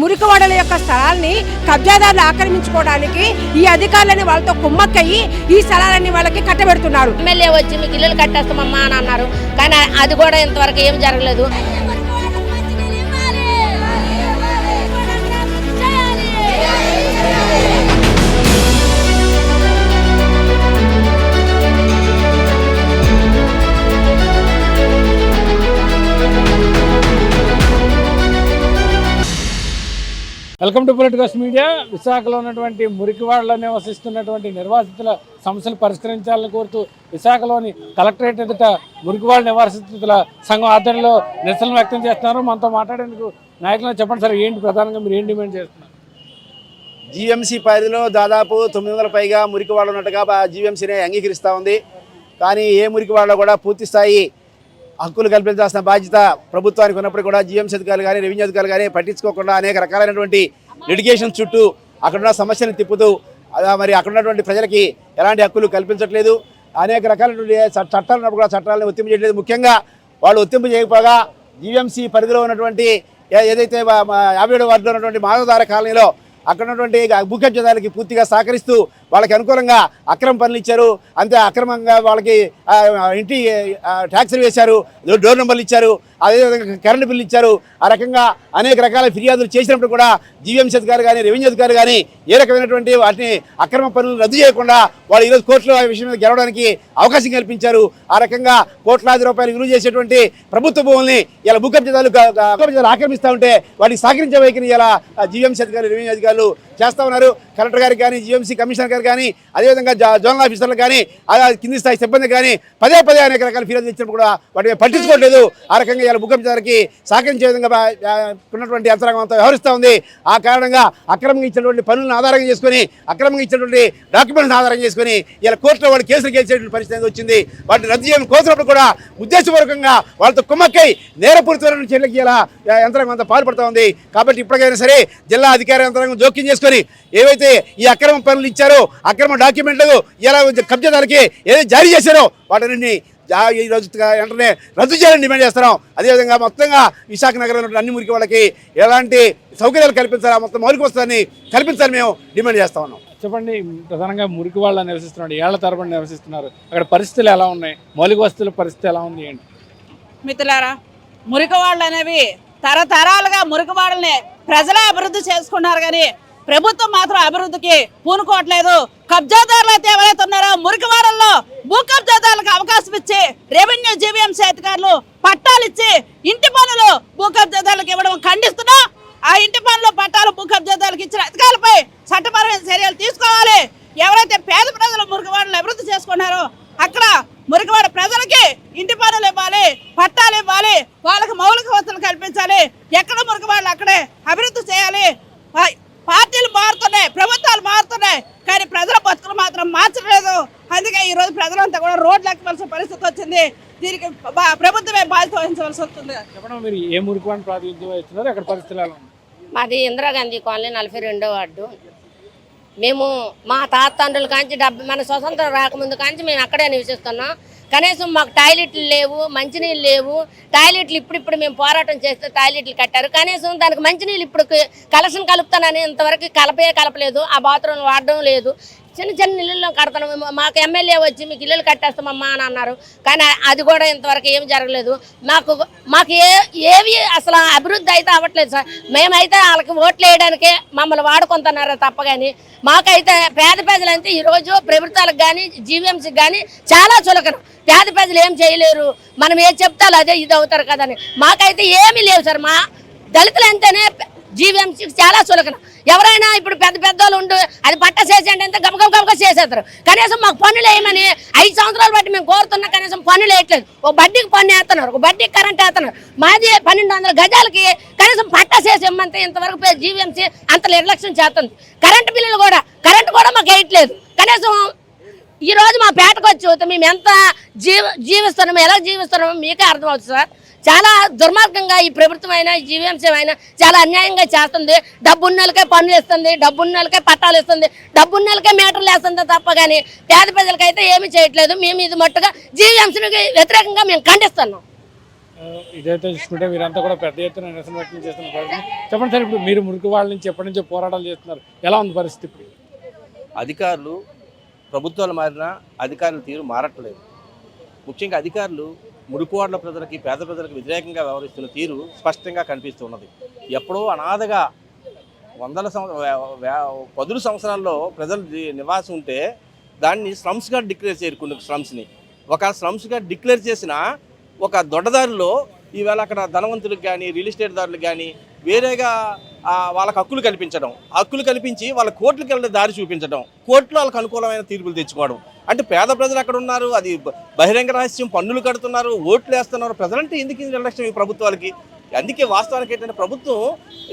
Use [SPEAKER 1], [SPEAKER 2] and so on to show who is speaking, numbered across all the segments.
[SPEAKER 1] మురికివాడల యొక్క స్థలాల్ని కబ్జాదారులు ఆక్రమించుకోవడానికి ఈ అధికారులని వాళ్ళతో కుమ్మక్కయ్యి ఈ స్థలాలన్నీ వాళ్ళకి కట్టబెడుతున్నారు.
[SPEAKER 2] ఎమ్మెల్యే వచ్చి మీకు ఇల్లులు కట్టేస్తామమ్మా అని అన్నారు. కానీ అది కూడా ఇంతవరకు ఏం జరగలేదు.
[SPEAKER 3] Welcome to politicals media. విశాఖలో ఉన్నటువంటి మురికివాడలో నివసిస్తున్నటువంటి నిర్వాసితుల సమస్యలు పరిష్కరించాలని కోరుతూ విశాఖలోని కలెక్టరేట్ ఎదుట మురికివాడ నివాసితుల సంఘం ఆధ్వర్యంలో నిరసనలు వ్యక్తం చేస్తున్నారు. మనతో మాట్లాడేందుకు నాయకులు చెప్పండి సార్ ఏంటి ప్రధానంగా మీరు ఏం డిమాండ్ చేస్తున్నారు?
[SPEAKER 4] జీఎంసీ పరిధిలో దాదాపు తొమ్మిది వందల పైగా మురికివాడలు ఉన్నట్టుగా జీఎంసీని అంగీకరిస్తూ ఉంది. కానీ ఏ మురికివాడలో కూడా పూర్తి స్థాయి హక్కులు కల్పించాల్సిన బాధ్యత ప్రభుత్వానికి ఉన్నప్పుడు కూడా జీఎంసీ అధికారులు కానీ రెవెన్యూ అధికారులు కానీ పట్టించుకోకుండా అనేక రకాలైనటువంటి లిటిగేషన్ చుట్టూ అక్కడున్న సమస్యను తిప్పుతూ మరి అక్కడ ఉన్నటువంటి ప్రజలకి ఎలాంటి హక్కులు కల్పించట్లేదు. అనేక రకాలైనటువంటి చట్టాలు ఉన్నప్పుడు కూడా చట్టాలను ఒత్తింపు చేయట్లేదు. ముఖ్యంగా వాళ్ళు ఒత్తింపు చేయకపోగా జీఎంసీ పరిధిలో ఉన్నటువంటి ఏదైతే యాభై ఏడు వార్డులో ఉన్నటువంటి మాధవధార కాలనీలో అక్కడ ఉన్నటువంటి భూకబ్జదారులకి పూర్తిగా సహకరిస్తూ వాళ్ళకి అనుకూలంగా అక్రమ పనులు ఇచ్చారు. అంతే అక్రమంగా వాళ్ళకి ఇంటి ఆ, ట్యాక్సులు వేశారు. డోర్ నెంబర్లు ఇచ్చారు. అదేవిధంగా కరెంటు బిల్లు ఇచ్చారు. ఆ రకంగా అనేక రకాల ఫిర్యాదులు చేసినప్పుడు కూడా జీవీఎంసీ అధికారులు కానీ రెవెన్యూ అధికారులు కానీ ఏ రకమైనటువంటి వాటిని అక్రమ పనులు రద్దు చేయకుండా వాళ్ళు ఈరోజు కోర్టులో ఆ విషయం మీద గెలవడానికి అవకాశం కల్పించారు. ఆ రకంగా కోట్లాది రూపాయలు విలువ చేసేటువంటి ప్రభుత్వ భూముల్ని ఇలా భూకబ్జదారులు ఆక్రమిస్తూ ఉంటే వాటికి సహకరించే వైఖరిని ఇలా జీవీఎంసీ అధికారులు రెవెన్యూ అధికారులు చేస్తూ ఉన్నారు. కలెక్టర్ గారికి కానీ జీఎంసీ కమిషనర్ గారు కానీ అదేవిధంగా జోనల్ ఆఫీసర్లు కానీ అదే కింది స్థాయి సిబ్బంది కానీ పదే పదే అనేక రకాల ఫిర్యాదులు ఇచ్చినప్పుడు కూడా వాటిని పట్టించుకోవట్లేదు. ఆ రకంగా ఇలా భూకబ్జదారికి సహకరించే విధంగా ఉన్నటువంటి యంత్రాంగం అంతా వ్యవహరిస్తూ ఉంది. ఆ కారణంగా అక్రమంగా ఇచ్చినటువంటి పనులను ఆధారంగా చేసుకొని అక్రమంగా ఇచ్చినటువంటి డాక్యుమెంట్స్ ఆధారం చేసుకొని ఇలా కోర్టులో వాళ్ళు కేసులు గెలిచేటువంటి పరిస్థితి అనేది వచ్చింది. వాటిని రద్దు చేయడం కోసినప్పుడు కూడా ఉద్దేశపూర్వకంగా వాళ్ళతో కుమ్మక్కై నేరపూరితమైన చర్యలకి ఇలా యంత్రాంగం అంతా పాల్పడుతూ ఉంది. కాబట్టి ఇప్పటికైనా సరే జిల్లా అధికార యంత్రాంగం జోక్యం చేసుకొని ఏవైతే ఈ అక్రమ పనులు ఇచ్చారో అక్రమ డాక్యుమెంట్లు ఇలా కబ్జాదారులకి ఏదైతే జారీ చేశారో వాటిని ఈ రోజు వెంటనే రద్దు చేయాలని డిమాండ్ చేస్తున్నాం. అదేవిధంగా మొత్తంగా విశాఖ నగరంలో అన్ని మురికి వాళ్ళకి ఎలాంటి సౌకర్యాలు కల్పించాలా మొత్తం మౌలిక వస్తువుని కల్పించాలని మేము డిమాండ్ చేస్తా ఉన్నాం.
[SPEAKER 3] చెప్పండి ప్రధానంగా మురికి వాళ్ళ నివసిస్తున్నారు ఏళ్ళ తరబడి నివసిస్తున్నారు. అక్కడ పరిస్థితులు ఎలా ఉన్నాయి? మౌలిక వస్తువుల పరిస్థితి ఎలా ఉంది ఏంటి?
[SPEAKER 5] మిత్రులారా మురికివాడలు అనేవి తరతరాలుగా మురికివాడల్ని ప్రజలే అభివృద్ధి చేసుకున్నారు కానీ ప్రభుత్వం మాత్రం అభివృద్ధికి పూనుకోవట్లేదు. కబ్జాదారులు అయితే ఎవరైతే ఉన్నారో మురికివాడల్లో భూ కబ్జాదారులకు అవకాశం ఇచ్చి రెవెన్యూ జీవీఎంసీ అధికారులు పట్టాలు ఇచ్చి ఇంటి పనులు భూ కబ్జాదారులకు ఇవ్వడం ఖండిస్తున్నా ఆ ఇంటి పనులు పట్టాలు భూ కబ్జాదారులకు ఇచ్చిన అధికారులపై చట్టపరమైన చర్యలు తీసుకోవాలి. ఎవరైతే పేద ప్రజలు మురికివాడలు అభివృద్ధి చేసుకున్నారో అక్కడ మురికివాడ ప్రజలకి ఇంటి పనులు ఇవ్వాలి పట్టాలు ఇవ్వాలి వాళ్ళకి మౌలిక వసతులు కల్పించాలి. ఎక్కడ మురికివాడలు అక్కడే అభివృద్ధి చేయాలి. పార్టీలు మారుతున్నాయి ప్రభుత్వాలు మారుతున్నాయి కానీ ప్రజల బతుకులు మాత్రం మార్చలేదు. అందుకే ఈ రోజు ప్రజలంతా కూడా రోడ్లు ఎక్కవలసిన పరిస్థితి వచ్చింది. దీనికి ప్రభుత్వమే బాధ్యత వహించవలసి వస్తుంది.
[SPEAKER 2] మాది ఇందిరాగాంధీ కాలనీ నలభై రెండో వార్డు. మేము మా తాతండ్రుల కాంచి డెబ్బై మన స్వతంత్రం రాకముందు కాంచి మేము అక్కడే నివసిస్తున్నాం. కనీసం మాకు టాయిలెట్లు లేవు మంచినీళ్ళు లేవు. టాయిలెట్లు ఇప్పుడిప్పుడు మేము పోరాటం చేస్తే టాయిలెట్లు కట్టారు. కనీసం దానికి మంచినీళ్ళు ఇప్పుడు కలసం కలుపుతానని ఇంతవరకు కలపే కలపలేదు. ఆ బాత్రూమ్ వాడడం లేదు. చిన్న చిన్న ఇళ్ళు కడతాను. మాకు ఎమ్మెల్యే వచ్చి మీకు ఇల్లులు కట్టేస్తామమ్మా అని అన్నారు. కానీ అది కూడా ఇంతవరకు ఏం జరగలేదు. మాకు మాకు ఏ ఏవి అసలు అభివృద్ధి అయితే అవ్వట్లేదు సార్. మేమైతే వాళ్ళకి ఓట్లు వేయడానికే మమ్మల్ని వాడుకుంటున్నారు తప్ప కానీ మాకైతే పేద ప్రజలంటే ఈరోజు ప్రభుత్వాలకు కానీ జీవీఎంసీకి కానీ చాలా చులకన. పేద ప్రజలు ఏం చేయలేరు. మనం ఏం చెప్తాలో అదే ఇది అవుతారు కదని. మాకైతే ఏమీ లేవు సార్. మా దళితులు జీవీఎంసీకి చాలా చులకన. ఎవరైనా ఇప్పుడు పెద్ద పెద్దోళ్ళు ఉండు అది పట్ట చేసేయండి అంటే గమగమ గమగ చేసేస్తారు. కనీసం మాకు పన్నులు వేయమని ఐదు సంవత్సరాలు బట్టి మేము కోరుతున్నా కనీసం పన్నులు వేయట్లేదు ఒక బడ్డీకి పన్ను వేస్తున్నారు ఒక బడ్డీకి కరెంట్ వేస్తున్నారు. మాది పన్నెండు వందల గజాలకి కనీసం పట్ట చేసి ఇమ్మంటే ఇంతవరకు జీవీఎంసీ అంత నిర్లక్ష్యం చేస్తుంది. కరెంటు బిల్లులు కూడా కరెంటు కూడా మాకు వేయట్లేదు. కనీసం ఈ రోజు మా పేటకు వచ్చి మేము ఎంత జీవ జీవిస్తున్నాము ఎలా జీవిస్తున్నామో మీకే అర్థమవుతుంది సార్. చాలా దుర్మార్గంగా ఈ ప్రభుత్వం అయినా ఈ జీవీఎంసీ అయినా చాలా అన్యాయంగా చేస్తుంది. డబ్బున్నోళ్ళకే పనులు ఇస్తుంది డబ్బున్నోళ్ళకే పట్టాలు ఇస్తుంది డబ్బున్నోళ్ళకే మీటర్లు వేస్తుంది తప్ప కానీ పేద ప్రజలకైతే ఏమీ చేయట్లేదు. మేము ఇది మట్టుగా జీవీఎంసీకి వ్యతిరేకంగా మేము ఖండిస్తున్నాం.
[SPEAKER 3] ఇదైతే చూసుకుంటే మీరంతా కూడా పెద్ద ఎత్తున నిరసన వ్యక్తం చేస్తున్న పరిస్థితి చెప్పండి సార్ ఇప్పుడు మీరు మురికి వాళ్ళ నుంచి ఎప్పటి నుంచో పోరాటాలు చేస్తున్నారు. ఎలా ఉంది పరిస్థితి ఇప్పుడు?
[SPEAKER 6] అధికారులు ప్రభుత్వాలు మారినా అధికారుల తీరు మారట్లేదు. ముఖ్యంగా అధికారులు మురికివాడల ప్రజలకి పేద ప్రజలకు వ్యతిరేకంగా వ్యవహరిస్తున్న తీరు స్పష్టంగా కనిపిస్తున్నది. ఎప్పుడో అనాథగా వందల సంవత్సర పదుల సంవత్సరాల్లో ప్రజలు నివాసం ఉంటే దాన్ని స్లమ్స్గా డిక్లేర్ చేయరు కొన్ని స్లమ్స్ని. ఒక స్లమ్స్గా డిక్లేర్ చేసిన ఒక దొడ్డదారిలో ఈవేళ అక్కడ ధనవంతులకు కానీ రియల్ ఎస్టేట్ దారులకు కానీ వేరేగా వాళ్ళకు వాళ్ళకి హక్కులు కల్పించడం. హక్కులు కల్పించి వాళ్ళ కోర్టులకు వెళ్ళే దారి చూపించడం. కోర్టులో వాళ్ళకి అనుకూలమైన తీర్పులు తెచ్చుకోవడం. అంటే పేద ప్రజలు అక్కడ ఉన్నారు? అది బహిరంగ రహస్యం పన్నులు కడుతున్నారు ఓట్లు వేస్తున్నారు. ప్రజలంటే ఎందుకు నిర్లక్ష్యం ఈ ప్రభుత్వాలకి? అందుకే వాస్తవానికి ఏంటంటే ప్రభుత్వం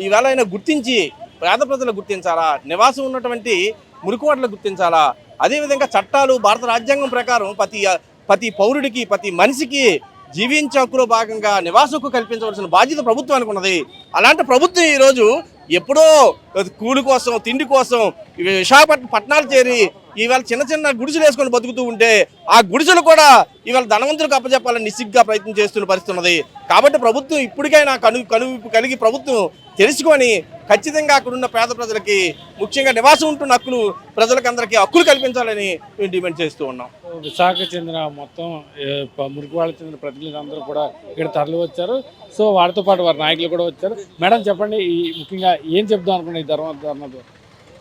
[SPEAKER 6] ఈవేళ అయినా గుర్తించి పేద ప్రజలు గుర్తించాలా? నివాసం ఉన్నటువంటి మురికివాడలు గుర్తించాలా? అదేవిధంగా చట్టాలు భారత రాజ్యాంగం ప్రకారం ప్రతి ప్రతి పౌరుడికి ప్రతి మనిషికి జీవించే హక్కులో భాగంగా నివాస హక్కు కల్పించవలసిన బాధ్యత ప్రభుత్వానికి ఉన్నది. అలాంటి ప్రభుత్వం ఈరోజు ఎప్పుడో కూలి కోసం తిండి కోసం విశాఖపట్నం పట్టణాలు చేరి ఈవేళ చిన్న చిన్న గుడిసెలు వేసుకొని బతుకుతూ ఉంటే ఆ గుడిసెలు కూడా ఇవాళ ధనవంతులకు అప్పచెప్పాలని నిస్సిగ్గా ప్రయత్నం చేస్తున్న పరిస్థితి ఉన్నది. కాబట్టి ప్రభుత్వం ఇప్పటికైనా కను కను కలిగి ప్రభుత్వం తెలుసుకొని ఖచ్చితంగా అక్కడున్న పేద ప్రజలకి ముఖ్యంగా నివాసం ఉంటున్న హక్కులు ప్రజలకందరికీ హక్కులు కల్పించాలని మేము డిమాండ్ చేస్తూ ఉన్నాం.
[SPEAKER 3] విశాఖ చెందిన మొత్తం మురికివాడ వాళ్ళకి చెందిన ప్రతినిధులు అందరూ కూడా ఇక్కడ తరలి వచ్చారు. సో వారితో పాటు వారి నాయకులు కూడా వచ్చారు. మేడం చెప్పండి ఈ ముఖ్యంగా ఏం చెప్దాం అనుకున్నాయి ఈ ధర్మ ధర్మతో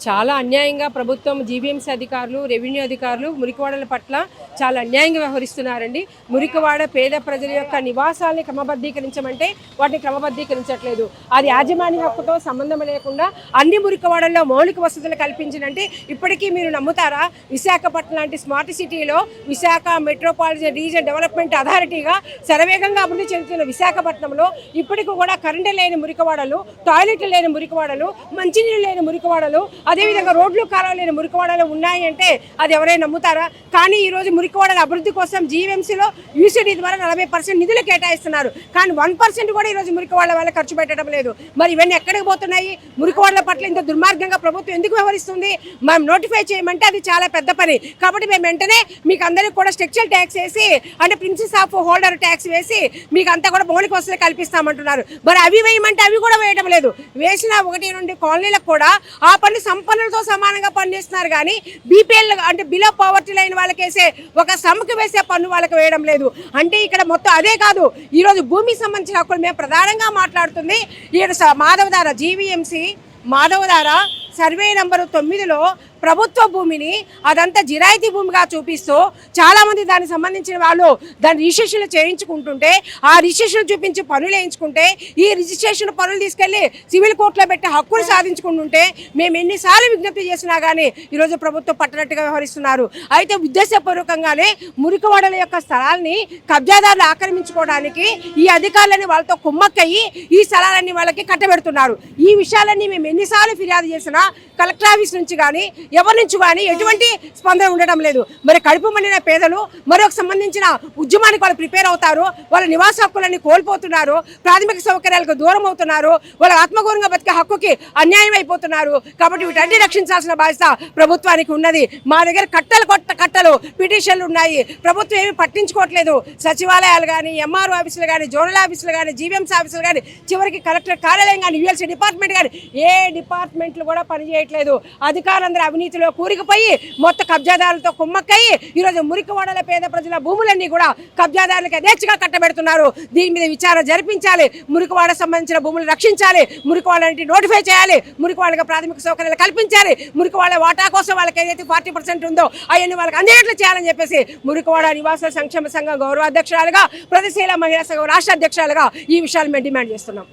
[SPEAKER 1] చాలా అన్యాయంగా ప్రభుత్వం జీబీఎంసీ అధికారులు రెవెన్యూ అధికారులు మురికివాడల పట్ల చాలా అన్యాయంగా వ్యవహరిస్తున్నారండి. మురికివాడ పేద ప్రజల యొక్క నివాసాలని క్రమబద్ధీకరించమంటే వాటిని క్రమబద్ధీకరించట్లేదు. అది యాజమాన్య హక్కుతో సంబంధం లేకుండా అన్ని మురికివాడల్లో మౌలిక వసతులు కల్పించినంటే ఇప్పటికీ మీరు నమ్ముతారా? విశాఖపట్నం లాంటి స్మార్ట్ సిటీలో విశాఖ మెట్రోపాలిటన్ రీజన్ డెవలప్మెంట్ అథారిటీగా శరవేగంగా అభివృద్ధి చెందుతున్న విశాఖపట్నంలో ఇప్పటికి కూడా కరెంటు లేని మురికివాడలు టాయిలెట్లు లేని మురికివాడలు మంచినీళ్ళు లేని మురికివాడలు అదేవిధంగా రోడ్లు కాలువలు మురికివాడలు ఉన్నాయి అంటే అది ఎవరైనా నమ్ముతారా? కానీ ఈరోజు మురికివాడల అభివృద్ధి కోసం జీవీఎంసీలో యూసీడీ ద్వారా నలభై పర్సెంట్ నిధులు కేటాయిస్తున్నారు. కానీ వన్ పర్సెంట్ కూడా ఈరోజు మురికివాడల వల్ల ఖర్చు పెట్టడం లేదు. మరి ఇవన్నీ ఎక్కడికి పోతున్నాయి? మురికివాడల పట్ల ఇంత దుర్మార్గంగా ప్రభుత్వం ఎందుకు వ్యవహరిస్తుంది? మనం నోటిఫై చేయమంటే అది చాలా పెద్ద పని. కాబట్టి మేము వెంటనే మీకు అందరికీ కూడా స్ట్రక్చర్ ట్యాక్స్ వేసి అంటే ప్రిన్సెస్ ఆఫ్ హోల్డర్ ట్యాక్స్ వేసి మీకు అంతా కూడా మౌలిక వసతులు కల్పిస్తామంటున్నారు. మరి అవి వేయమంటే అవి కూడా వేయడం లేదు. వేసిన ఒకటి రెండు కాలనీలకు కూడా ఆ పనులు సంపన్నులతో సమానంగా పనిచేస్తున్నారు కానీ బీపీఎల్ అంటే బిలో పవర్టీ లైన్ వాళ్ళకి వేసే ఒక సమ్కి వేసే పన్ను వాళ్ళకి వేయడం లేదు. అంటే ఇక్కడ మొత్తం అదే కాదు ఈరోజు భూమికి సంబంధించిన హక్కులు మేము ప్రధానంగా మాట్లాడుతుంది. ఈ Madhavadhara GVMC Madhavadhara survey number తొమ్మిదిలో ప్రభుత్వ భూమిని అదంతా జిరాయితీ భూమిగా చూపిస్తూ చాలామంది దానికి సంబంధించిన వాళ్ళు దాని రిజిస్ట్రేషన్లు చేయించుకుంటుంటే ఆ రిజిస్ట్రేషన్ చూపించి పనులు వేయించుకుంటే ఈ రిజిస్ట్రేషన్ పనులు తీసుకెళ్ళి సివిల్ కోర్టులో పెట్టి హక్కులు సాధించుకుంటుంటే మేము ఎన్నిసార్లు విజ్ఞప్తి చేసినా కానీ ఈరోజు ప్రభుత్వం పట్టనట్టుగా వ్యవహరిస్తున్నారు. అయితే ఉద్దేశపూర్వకంగానే మురికివాడల యొక్క స్థలాల్ని కబ్జాదారులు ఆక్రమించుకోవడానికి ఈ అధికారులని వాళ్ళతో కుమ్మక్కయ్యి ఈ స్థలాలన్నీ వాళ్ళకి కట్టబెడుతున్నారు. ఈ విషయాలన్నీ మేము ఎన్నిసార్లు ఫిర్యాదు చేసినా కలెక్టర్ ఆఫీస్ నుంచి కానీ ఎవరి నుంచి కానీ ఎటువంటి స్పందన ఉండడం లేదు. మరి కడుపు మండిన పేదలు మరొక సంబంధించిన ఉద్యమానికి వాళ్ళు ప్రిపేర్ అవుతారు వాళ్ళ నివాస హక్కులన్నీ కోల్పోతున్నారు ప్రాథమిక సౌకర్యాలకు దూరం అవుతున్నారు వాళ్ళ ఆత్మగౌరవంగా బతికే హక్కుకి అన్యాయం అయిపోతున్నారు. కాబట్టి వీటన్ని రక్షించాల్సిన బాధ్యత ప్రభుత్వానికి ఉన్నది. మా దగ్గర కట్టలు కొట్ట కట్టలు పిటిషన్లు ఉన్నాయి. ప్రభుత్వం ఏమి పట్టించుకోవట్లేదు. సచివాలయాలు కానీ ఎంఆర్ఓ ఆఫీసులు కానీ జోనల్ ఆఫీసులు కానీ జీవీఎంసీ ఆఫీసులు కానీ చివరికి కలెక్టర్ కార్యాలయం కానీ యూఎల్సీ డిపార్ట్మెంట్ కానీ ఏ డిపార్ట్మెంట్లు కూడా పనిచేయట్లేదు. అధికారులందరూ అవినీతిలో కూరికిపోయి మొత్తం కబ్జాదారులతో కుమ్మక్కయి ఈరోజు మురికివాడల పేద ప్రజల భూములన్నీ కూడా కబ్జాదారులకు యథేచ్ఛగా కట్టబెడుతున్నారు. దీని మీద విచారణ జరిపించాలి మురికివాడ సంబంధించిన భూములు రక్షించాలి మురికివాళ్ళని నోటిఫై చేయాలి మురికివాళ్ళకి ప్రాథమిక సౌకర్యాలు కల్పించాలి మురికివాళ్ళ వాటా కోసం వాళ్ళకి ఏదైతే ఫార్టీ పర్సెంట్ ఉందో అవన్నీ వాళ్ళకి అందేట్లు చేయాలని చెప్పేసి మురికివాడ నివాస సంక్షేమ సంఘం గౌరవ అధ్యక్షురాలుగా ప్రతిశీల మహిళా సంఘం రాష్ట్ర అధ్యక్షురాలుగా ఈ విషయాలు మేము డిమాండ్ చేస్తున్నాం.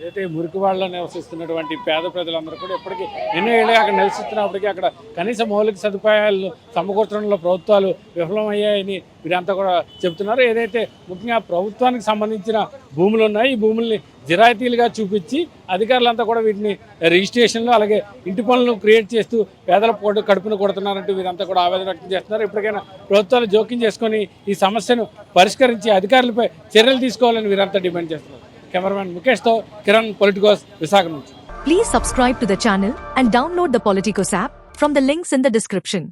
[SPEAKER 3] ఏదైతే మురికివాడలో నివసిస్తున్నటువంటి పేద ప్రజలందరూ కూడా ఇప్పటికీ ఎన్నో ఏళ్ళుగా అక్కడ నివసిస్తున్నప్పటికీ అక్కడ కనీస మౌలిక సదుపాయాలు సమకూర్చడంలో ప్రభుత్వాలు విఫలమయ్యాయని వీరంతా కూడా చెప్తున్నారు ఏదైతే ముఖ్యంగా ప్రభుత్వానికి సంబంధించిన భూములు ఉన్నాయి ఈ భూముల్ని జిరాయితీలుగా చూపించి అధికారులంతా కూడా వీటిని రిజిస్ట్రేషన్లు అలాగే ఇంటి పనులను క్రియేట్ చేస్తూ పేదల పోటు కడుపును కొడుతున్నారంటూ వీరంతా కూడా ఆవేదన వ్యక్తం చేస్తున్నారు. ఇప్పటికైనా ప్రభుత్వాలు జోక్యం చేసుకొని ఈ సమస్యను పరిష్కరించి అధికారులపై చర్యలు తీసుకోవాలని వీరంతా డిమాండ్ చేస్తున్నారు. కెమెరామెన్ ముఖేష్తో కిరణ్ పొలిటికోస్ విశాఖ నుంచి
[SPEAKER 7] Please subscribe to the channel and download the Politicos app from the links in the description.